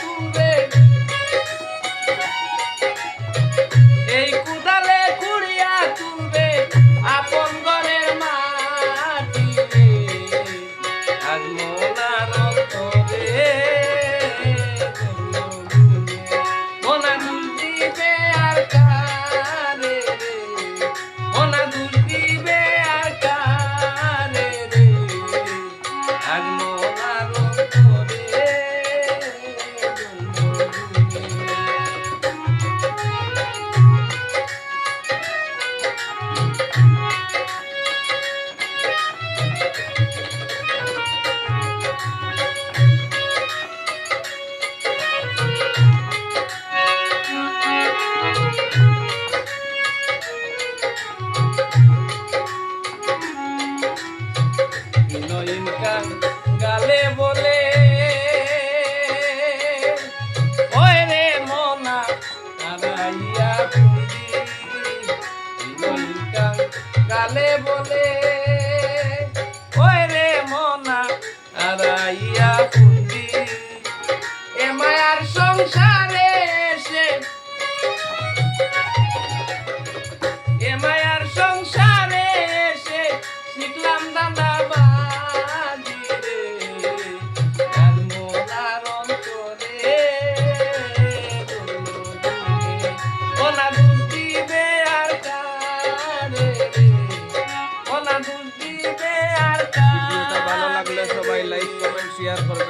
tu ves. I live on the